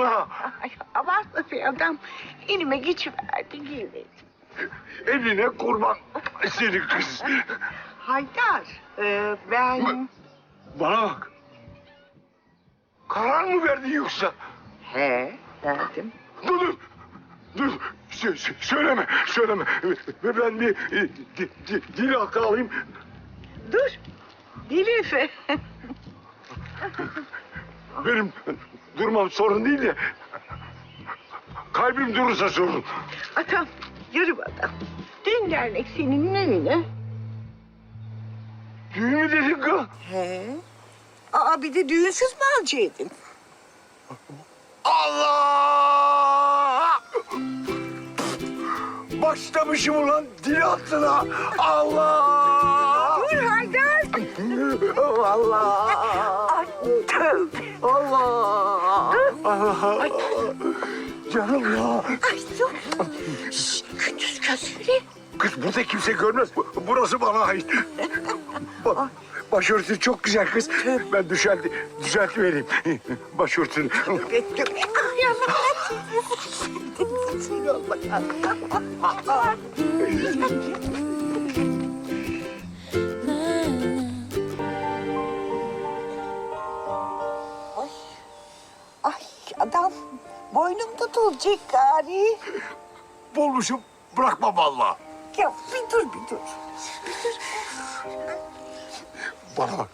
Ay, abartma bir adam. Elime geçiverdi giymedim. Eline kurban. Seni kız. Haydar, e, ben... Bana bak. Karar mı verdin yoksa? He, verdim. Dur dur. Dur. Sö- sö- söyleme. Söyleme. Ve ben bir e, di, di, dil hakkı alayım. Dur. Deli Efe. Benim durmam sorun değil de kalbim durursa sorun. Adam, yürü adam. Düğün dernek senin neyine? Düğün mü dedin kız? He. Aa bir de düğünsüz mü alacaktın? Allah! Başlamışım ulan dil altına. Allah! Dur Haydar. Allah! Ay tövbe. Allah! Allah! Canım ya. Ay dur. Şş, Gündüz gözüyle. Kız burada kimse görmez. Bu- Burası bana ait. Bak, başörtüsü çok güzel kız. Ben düzeltti, düzeltti vereyim. Başörtünü. Ay Allah. Boynum tutulacak gari. Bulmuşum, bırakma vallahi. Ya bir dur bir dur. Bana bak.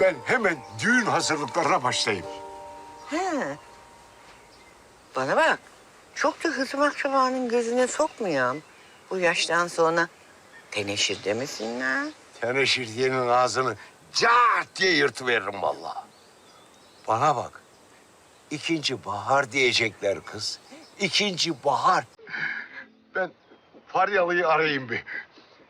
Ben hemen düğün hazırlıklarına başlayayım. He. Bana bak. Çok da hızım akrabanın gözüne sokmayayım. Bu yaştan sonra teneşir demesinler. Teneşir diyenin ağzını cart diye yırtıveririm vallahi. Bana bak. İkinci bahar diyecekler kız. İkinci bahar. Ben Faryalı'yı arayayım bir.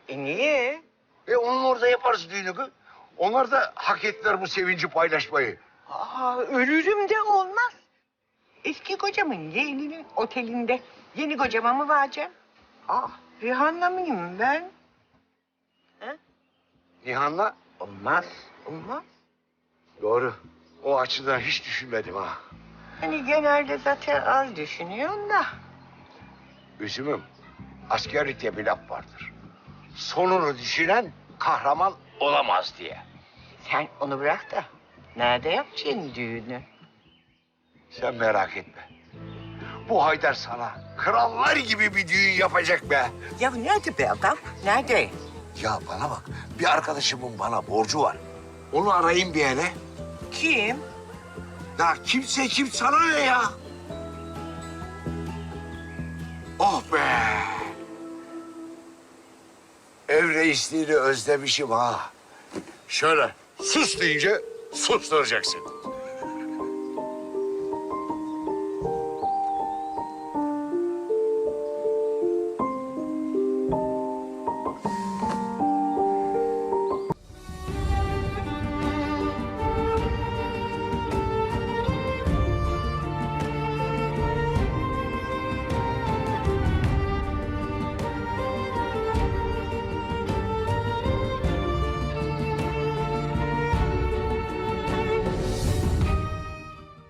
E niye? E onun orada yaparız düğünü kız. Onlar da hak ettiler bu sevinci paylaşmayı. Aa, ölürüm de olmaz. Eski kocamın yeğeninin otelinde yeni kocama mı varacağım? Ah, Rihanna mıyım ben? Nihan'la Olmaz, olmaz. doğru. O açıdan hiç düşünmedim ha. Hani genelde zaten az düşünüyorsun da. Üzümüm, askerlikte bir laf vardır. Sonunu düşünen kahraman olamaz diye. Sen onu bırak da nerede yapacaksın düğünü? Sen merak etme. Bu Haydar sana krallar gibi bir düğün yapacak be. Ya nerede be adam? Nerede? Ya bana bak, bir arkadaşımın bana borcu var. Onu arayayım bir hele. Kim? Ya kimse kim sana ne ya? Oh be! Ev reisliğini özlemişim ha. Şöyle sus deyince susturacaksın.